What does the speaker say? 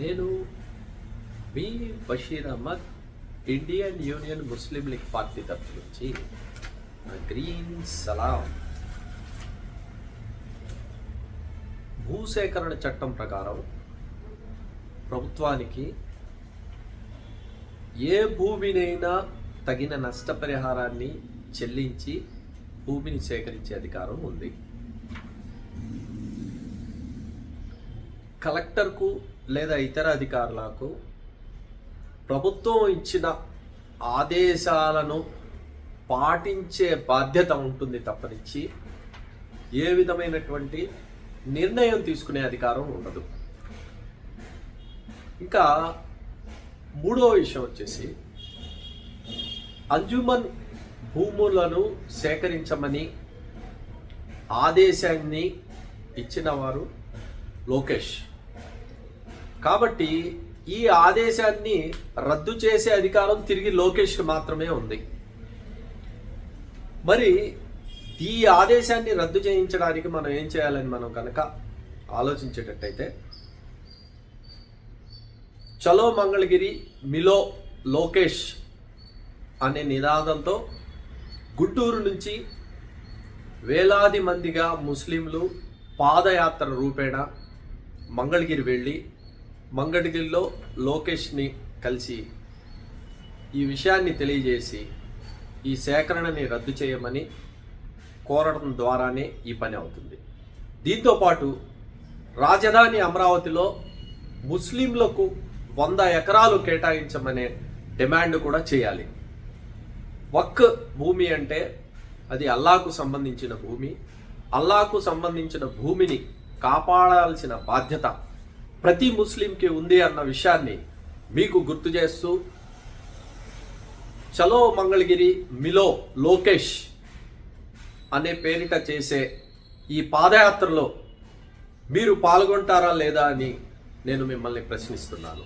నేను B Basheer Ahmed Indian Union Muslim League party తరఫు నుంచి గ్రీన్ సలాం. భూసేకరణ చట్టం ప్రకారం ప్రభుత్వానికి ఏ భూమినైనా తగిన నష్టపరిహారాన్ని చెల్లించి భూమిని సేకరించే అధికారం ఉంది. కలెక్టర్కు లేదా ఇతర అధికారులకు ప్రభుత్వం ఇచ్చిన ఆదేశాలను పాటించే బాధ్యత ఉంటుంది తప్పనిచ్చి. ఏ విధమైనటువంటి నిర్ణయం తీసుకునే అధికారం ఉండదు. ఇంకా మూడో విషయం వచ్చేసి అంజుమన్ భూములను సేకరించమని ఆదేశాన్ని ఇచ్చిన వారు లోకేష్. కాబట్టి ఈ ఆదేశాన్ని రద్దు చేసే అధికారం తిరిగి లోకేష్కి మాత్రమే ఉంది. మరి ఈ ఆదేశాన్ని రద్దు చేయించడానికి మనం ఏం చేయాలని మనం కనుక ఆలోచించేటట్టయితే చలో మంగళగిరి మిలో లోకేష్ అనే నినాదంతో గుంటూరు నుంచి వేలాది మందిగా ముస్లింలు పాదయాత్ర రూపేణ మంగళగిరి వెళ్ళి మంగళగిరిలో లోకేష్ని కలిసి ఈ విషయాన్ని తెలియజేసి ఈ సేకరణని రద్దు చేయమని కోరడం ద్వారానే ఈ పని అవుతుంది. దీంతోపాటు రాజధాని అమరావతిలో ముస్లింలకు వంద ఎకరాలు కేటాయించమనే డిమాండ్ కూడా చేయాలి. వక్ భూమి అంటే అది అల్లాకు సంబంధించిన భూమి. అల్లాకు సంబంధించిన భూమిని కాపాడాల్సిన బాధ్యత ప్రతి ముస్లింకి ఉంది అన్న విషయాన్ని మీకు గుర్తు చేస్తూ చలో మంగళగిరి మిలో లోకేష్ అనే పేరిట చేసే ఈ పాదయాత్రలో మీరు పాల్గొంటారా లేదా అని నేను మిమ్మల్ని ప్రశ్నిస్తున్నాను.